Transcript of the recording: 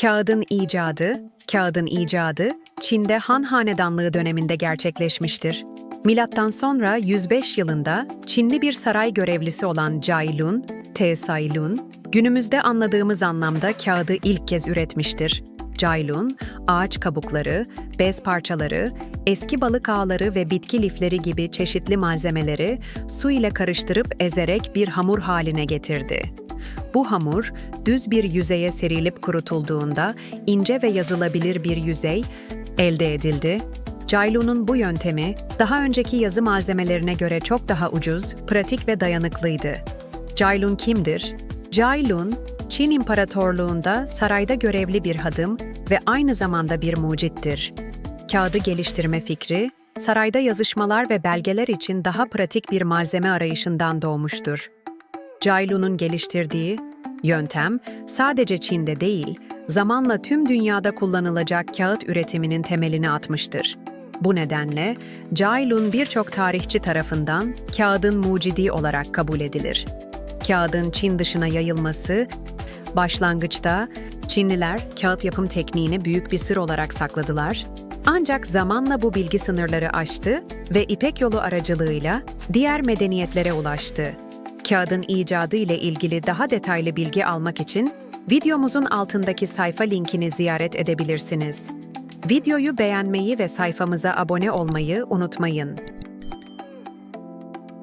Kağıdın icadı, kağıdın icadı Çin'de Han Hanedanlığı döneminde gerçekleşmiştir. Milattan sonra 105 yılında Çinli bir saray görevlisi olan Cailun, T. Sailun, günümüzde anladığımız anlamda kağıdı ilk kez üretmiştir. Cailun, ağaç kabukları, bez parçaları, eski balık ağları ve bitki lifleri gibi çeşitli malzemeleri su ile karıştırıp ezerek bir hamur haline getirdi. Bu hamur düz bir yüzeye serilip kurutulduğunda ince ve yazılabilir bir yüzey elde edildi. Cailun'un bu yöntemi daha önceki yazı malzemelerine göre çok daha ucuz, pratik ve dayanıklıydı. Cailun kimdir? Cailun, Çin İmparatorluğunda sarayda görevli bir hadım ve aynı zamanda bir mucittir. Kağıdı geliştirme fikri, sarayda yazışmalar ve belgeler için daha pratik bir malzeme arayışından doğmuştur. Cailun'un geliştirdiği yöntem sadece Çin'de değil, zamanla tüm dünyada kullanılacak kağıt üretiminin temelini atmıştır. Bu nedenle Cailun birçok tarihçi tarafından kağıdın mucidi olarak kabul edilir. Kağıdın Çin dışına yayılması, başlangıçta Çinliler kağıt yapım tekniğini büyük bir sır olarak sakladılar. Ancak zamanla bu bilgi sınırları aştı ve İpek yolu aracılığıyla diğer medeniyetlere ulaştı. Kağıdın icadı ile ilgili daha detaylı bilgi almak için videomuzun altındaki sayfa linkini ziyaret edebilirsiniz. Videoyu beğenmeyi ve sayfamıza abone olmayı unutmayın.